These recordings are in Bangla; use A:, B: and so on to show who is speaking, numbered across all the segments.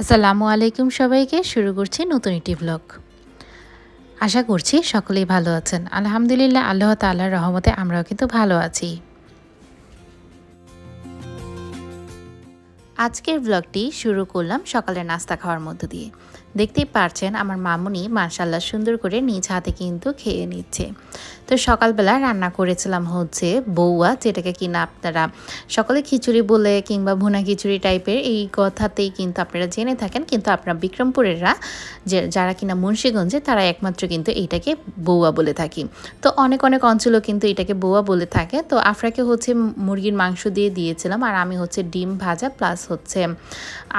A: আসসালামু আলাইকুম সবাইকে, শুরু করছি নতুন একটি ব্লগ আশা করছি সকলেই ভালো আছেন। আলহামদুলিল্লাহ, আল্লাহ তাল্লাহর রহমতে আমরাও কিন্তু ভালো আছি। আজকের ব্লগটি শুরু করলাম সকালের নাস্তা খাওয়ার মধ্য দিয়ে। দেখতেই পারছেন, আমার মামুনি মার্শাল্লাহ সুন্দর করে নিজ হাতে কিন্তু খেয়ে নিচ্ছে। তো সকালবেলা রান্না করেছিলাম হচ্ছে বৌয়া যেটাকে কিনা আপনারা সকলে খিচুড়ি বলে কিংবা ভুনা খিচুড়ি টাইপের, এই কথাতেই কিন্তু আপনারা জেনে থাকেন। কিন্তু আপনারা বিক্রমপুরেররা, যে যারা কিনা মুন্সীগঞ্জে, তারা একমাত্র কিন্তু এইটাকে বৌয়া বলে থাকি। তো অনেক অনেক অঞ্চলও কিন্তু এটাকে বৌয়া বলে থাকে। তো আফরাকে হচ্ছে মুরগির মাংস দিয়ে দিয়েছিলাম, আর আমি হচ্ছে ডিম ভাজা প্লাস হচ্ছে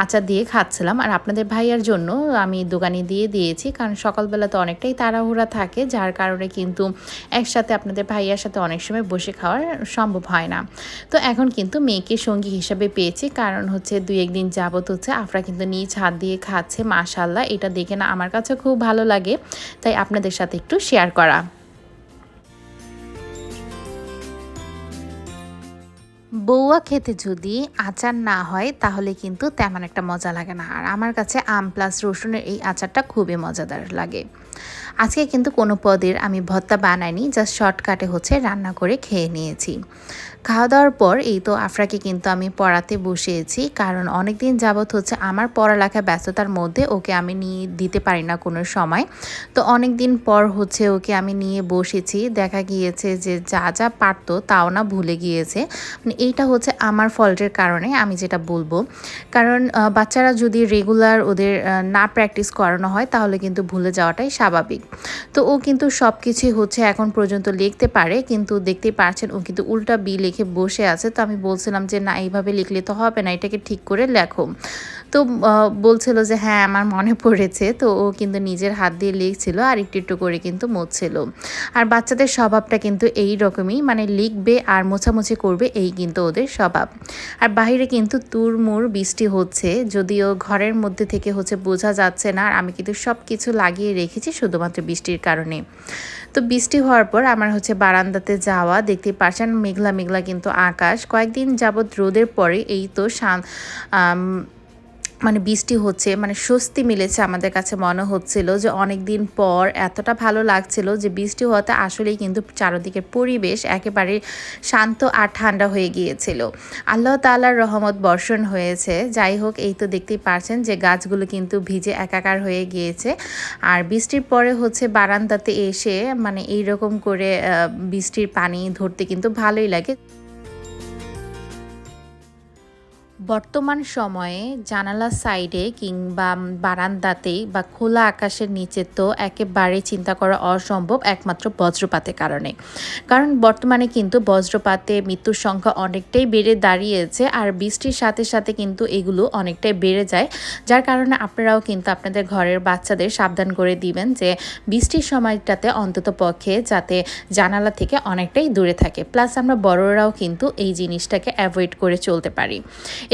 A: আচার দিয়ে খাচ্ছিলাম। আর আপনাদের ভাইয়ার জন্য আমি দোকানে দিয়ে দিয়েছি, কারণ সকালবেলা তো অনেকটাই তাড়াহুড়া থাকে, যার কারণে কিন্তু একসাথে আপনাদের ভাইয়ার সাথে অনেক সময় বসে খাওয়ার সম্ভব হয় না। তো এখন কিন্তু মেয়েকে সঙ্গী হিসাবে পেয়েছি। কারণ হচ্ছে দুই একদিন যাবত হচ্ছে আফরা কিন্তু নিজ হাত দিয়ে খাচ্ছে মাশাল্লাহ এটা দেখে না আমার কাছে খুব ভালো লাগে। তাই আপনাদের সাথে একটু শেয়ার করা। বউয়া খেতে যদি আচার না হয়, তাহলে কিন্তু তেমন একটা মজা লাগে না। আর আমার কাছে আম প্লাস রসুনের এই আচারটা খুবই মজাদার লাগে। আজকে কিন্তু কোনো পদের আমি ভর্তা বানাইনি জাস্ট শর্টকাটে হচ্ছে রান্না করে খেয়ে নিয়েছি। খাওয়া দাওয়ার পর এই তো আফরাকে কিন্তু আমি পড়াতে বসিয়েছি, কারণ অনেক দিন যাবৎ হচ্ছে আমার পড়ালেখা ব্যস্ততার মধ্যে ওকে আমি নিয়ে দিতে পারি না কোনো সময়। তো অনেক দিন পর হচ্ছে ওকে আমি নিয়ে বসেছি, দেখা গিয়েছে যে যা যা পারতো তাও না ভুলে গিয়েছে। মানে এইটা হচ্ছে আমার ফল্টের কারণে আমি যেটা বলব। কারণ বাচ্চারা যদি রেগুলার ওদের না প্র্যাকটিস করানো হয় তাহলে কিন্তু ভুলে যাওয়াটাই স্বাভাবিক। তো ও কিন্তু সব কিছুই হচ্ছে এখন পর্যন্ত লিখতে পারে, কিন্তু দেখতেই পারছেন ও কিন্তু উল্টা বি লিখে বসে আছে। তো আমি বলছিলাম যে, না, এইভাবে লিখলে তো হবে না, এটাকে ঠিক করে লেখো। তো বলছিল যে হ্যাঁ আমার মনে পড়েছে। তো ও কিন্তু নিজের হাত দিয়ে লিখছিল আর একটু একটু করে কিন্তু মুছছিল। আর বাচ্চাদের স্বভাবটা কিন্তু এই রকমই মানে লিখবে আর মোছামুছি করবে, এই কিন্তু ওদের স্বভাব। আর বাইরে কিন্তু তুরমুর বৃষ্টি হচ্ছে, যদিও ঘরের মধ্যে থেকে হচ্ছে বোঝা যাচ্ছে না, আর আমি কিন্তু সব কিছু লাগিয়ে রেখেছি শুধুমাত্র বৃষ্টির কারণে। তো বৃষ্টি হওয়ার পর আমার হচ্ছে বারান্দাতে যাওয়া, দেখতে পাচ্ছেন মেঘলা মেঘলা কিন্তু আকাশ। কয়েকদিন যাবৎ রোদের পরে এই তো মানে বৃষ্টি হচ্ছে মানে স্বস্তি মিলেছে আমাদের কাছে মনে হচ্ছিল যে অনেক দিন পর এতটা ভালো লাগছিল যে বৃষ্টি হওয়াতে আসলেই কিন্তু চারদিকের পরিবেশ একেবারে শান্ত আর ঠান্ডা হয়ে গিয়েছিল। আল্লাহ তালার রহমত বর্ষণ হয়েছে। যাই হোক, এই তো দেখতেই পারছেন যে গাছগুলো কিন্তু ভিজে একাকার হয়ে গিয়েছে। আর বৃষ্টির পরে হচ্ছে বারান্দাতে এসে মানে এই রকম করে বৃষ্টির পানি ধরতে কিন্তু ভালোই লাগে। বর্তমান সময়ে জানালা সাইডে কিংবা বারান্দাতে বা খোলা আকাশের নিচে তো একেবারে চিন্তা করা অসম্ভব, একমাত্র বজ্রপাতের কারণে। কারণ বর্তমানে কিন্তু বজ্রপাতে মৃত্যুর সংখ্যা অনেকটাই বেড়ে দাঁড়িয়েছে আর বৃষ্টির সাথে সাথে কিন্তু এগুলো অনেকটাই বেড়ে যায়। যার কারণে আপনারাও কিন্তু আপনাদের ঘরের বাচ্চাদের সাবধান করে দিবেন যে বৃষ্টির সময়টাতে অন্তত পক্ষে যাতে জানালা থেকে অনেকটাই দূরে থাকে। প্লাস আমরা বড়রাও কিন্তু এই জিনিসটাকে অ্যাভয়েড করে চলতে পারি।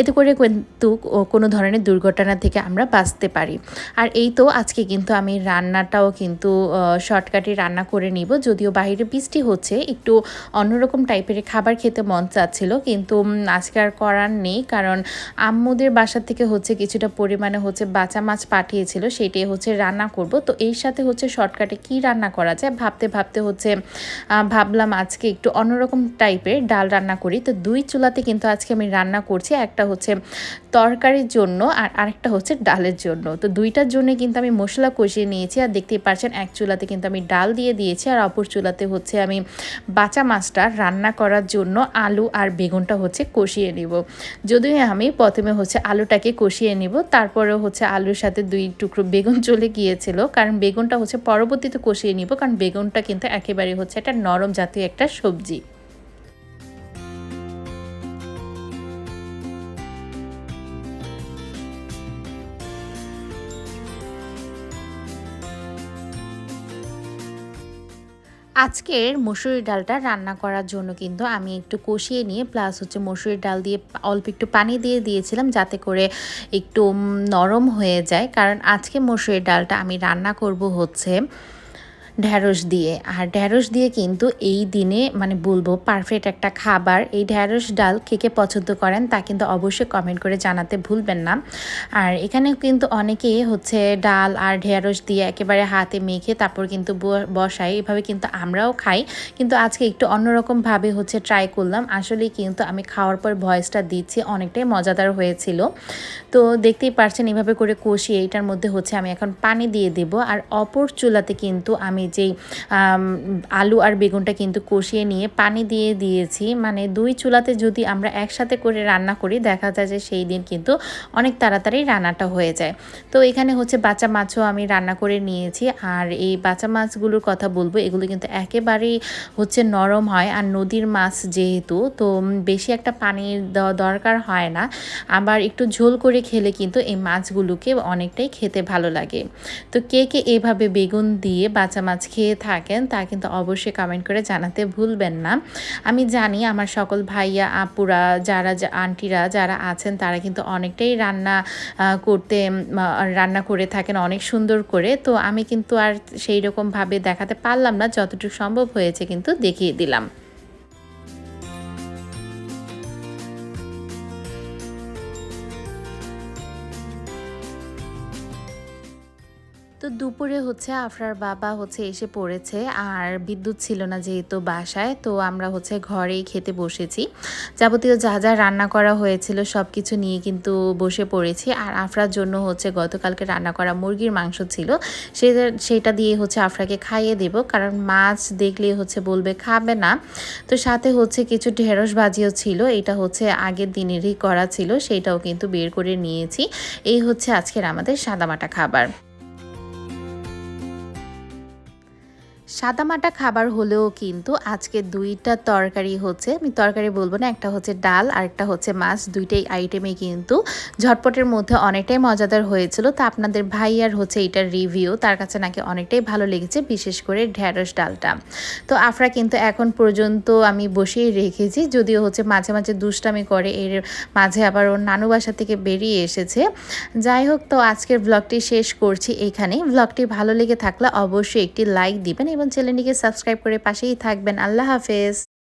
A: এতে করে কিন্তু কোনো ধরনের দুর্ঘটনা থেকে আমরা বাঁচতে পারি। আর এই তো আজকে কিন্তু আমি রান্নাটাও কিন্তু শর্টকাটে রান্না করে নিব। যদিও বাইরে বৃষ্টি হচ্ছে, একটু অন্যরকম টাইপের খাবার খেতে মন চাচ্ছিল, কিন্তু আজকে আর করার নেই। কারণ আম্মুদের বাসা থেকে হচ্ছে কিছুটা পরিমাণে হচ্ছে বাঁচা মাছ পাঠিয়েছিল, সেটাই হচ্ছে রান্না করব। তো এই সাথে হচ্ছে শর্টকাটে কি রান্না করা যায়? ভাবতে ভাবতে হচ্ছে ভাবলাম আজকে একটু অন্যরকম টাইপের ডাল রান্না করি। তো দুই চুলাতে কিন্তু আজকে আমি রান্না করছি, একটা হচ্ছে তরকারির জন্য আর আরেকটা হচ্ছে ডালের জন্য। তো দুইটার জন্য কিন্তু আমি মশলা কষিয়ে নিয়েছি আর দেখতেই পাচ্ছেন এক চুলাতে কিন্তু আমি ডাল দিয়ে দিয়েছি আর অপর চুলাতে হচ্ছে আমি বাঁচা মাছটা রান্না করার জন্য আলু আর বেগুনটা হচ্ছে কষিয়ে নিব। যদিও আমি প্রথমে হচ্ছে আলুটাকে কষিয়ে নিব তারপরে হচ্ছে আলুর সাথে দুই টুকরো বেগুন চলে গিয়েছিল, কারণ বেগুনটা হচ্ছে পরবর্তীতে কষিয়ে নিব, কারণ বেগুনটা কিন্তু একেবারে হচ্ছে একটা নরম জাতীয় একটা সবজি। আজকের মসুরির ডালটা রান্না করার জন্য কিন্তু আমি একটু কষিয়ে নিয়ে প্লাস হচ্ছে মসুরির ডাল দিয়ে অল্প একটু পানি দিয়ে দিয়েছিলাম যাতে করে একটু নরম হয়ে যায়। কারণ আজকে মসুরির ডালটা আমি রান্না করব হচ্ছে ঢ্যাঁড়স দিয়ে। আর ঢ্যাঁড়স দিয়ে কিন্তু এই দিনে মানে বলব পারফেক্ট একটা খাবার। এই ঢ্যাঁড়স ডাল কে কে পছন্দ করেন তা কিন্তু অবশ্যই কমেন্ট করে জানাতে ভুলবেন না। আর এখানে কিন্তু অনেকেই হচ্ছে ডাল আর ঢেঁড়স দিয়ে একেবারে হাতে মেখে তারপর কিন্তু বসাই এভাবে কিন্তু আমরাও খাই। কিন্তু আজকে একটু অন্যরকমভাবে হচ্ছে ট্রাই করলাম। আসলে কিন্তু আমি খাওয়ার পর ভয়েসটা দিচ্ছি, অনেকটাই মজাদার হয়েছিল। তো দেখতেই পারছেন এভাবে করে কষিয়ে এইটার মধ্যে হচ্ছে আমি এখন পানি দিয়ে দেব। আর অপর চুলাতে কিন্তু আমি যেই আলু আর বেগুনটা কিন্তু কষিয়ে নিয়ে পানি দিয়ে দিয়েছি। মানে দুই চুলাতে যদি আমরা একসাথে করে রান্না করি, দেখা যায় যে সেই দিন কিন্তু অনেক তাড়াতাড়ি রান্নাটা হয়ে যায়। তো এখানে হচ্ছে বাচ্চা মাছও আমি রান্না করে নিয়েছি। আর এই বাচ্চা মাছগুলোর কথা বলব, এগুলো কিন্তু একেবারেই হচ্ছে নরম হয়। আর নদীর মাছ যেহেতু, তো বেশি একটা পানির দেওয়া দরকার হয় না। আবার একটু ঝোল করে খেলে কিন্তু এই মাছগুলোকে অনেকটাই খেতে ভালো লাগে। তো কে কে এভাবে বেগুন দিয়ে বাচ্চা মাছ খেয়ে থাকেন, তা কিন্তু অবশ্যই কমেন্ট করে জানাতে ভুলবেন না। আমি জানি আমার সকল ভাইয়া, আপুরা, যারা আন্টিরা যারা আছেন, তারা কিন্তু অনেকটাই রান্না করতে রান্না করে থাকেন অনেক সুন্দর করে। তো আমি কিন্তু আর সেই রকমভাবে দেখাতে পারলাম না, যতটুকু সম্ভব হয়েছে কিন্তু দেখিয়ে দিলাম। তো দুপুরে হচ্ছে আফরার বাবা হচ্ছে এসে পড়েছে, আর বিদ্যুৎ ছিল না যেহেতু বাসায়, তো আমরা হচ্ছে ঘরেই খেতে বসেছি। যাবতীয় যা যা রান্না করা হয়েছিল সব কিছু নিয়ে কিন্তু বসে পড়েছি, আর আফরার জন্য হচ্ছে গতকালকে রান্না করা মুরগির মাংস ছিল, সেটা সেটা দিয়ে হচ্ছে আফরাকে খাইয়ে দেব, কারণ মাছ দেখলে হচ্ছে বলবে খাবে না। তো সাথে হচ্ছে কিছু ঢেঁড়স ভাজিও ছিল, এটা হচ্ছে আগের দিনেরই করা ছিল, সেটাও কিন্তু বের করে নিয়েছি। এই হচ্ছে আজকের আমাদের সাদামাটা খাবার। সাদামাটা খাবার হলেও কিন্তু আজকে দুইটা তরকারি হচ্ছে, আমি তরকারি বলব না, একটা হচ্ছে ডাল আর একটা হচ্ছে মাছ, দুইটাই আইটেমে কিন্তু ঝটপটের মধ্যে অনেকটাই মজাদার হয়েছিল। তা আপনাদের ভাই আর হচ্ছে এটার রিভিউ তার কাছে নাকি অনেকটাই ভালো লেগেছে, বিশেষ করে ঢ্যাঁড়স ডালটা। তো আফরা কিন্তু এখন পর্যন্ত আমি বসেই রেখেছি, যদিও হচ্ছে মাঝে মাঝে দুষ্টামি করে, এর মাঝে আবার ওর নানু বাসা থেকে বেরিয়ে এসেছে। যাই হোক, তো আজকের ব্লগটি শেষ করছি এখানে ব্লগটি ভালো লেগে থাকলে অবশ্যই একটি লাইক দিবেন এবং চ্যানেলটিকে সাবস্ক্রাইব করে পাশেই থাকবেন। আল্লাহ হাফেজ।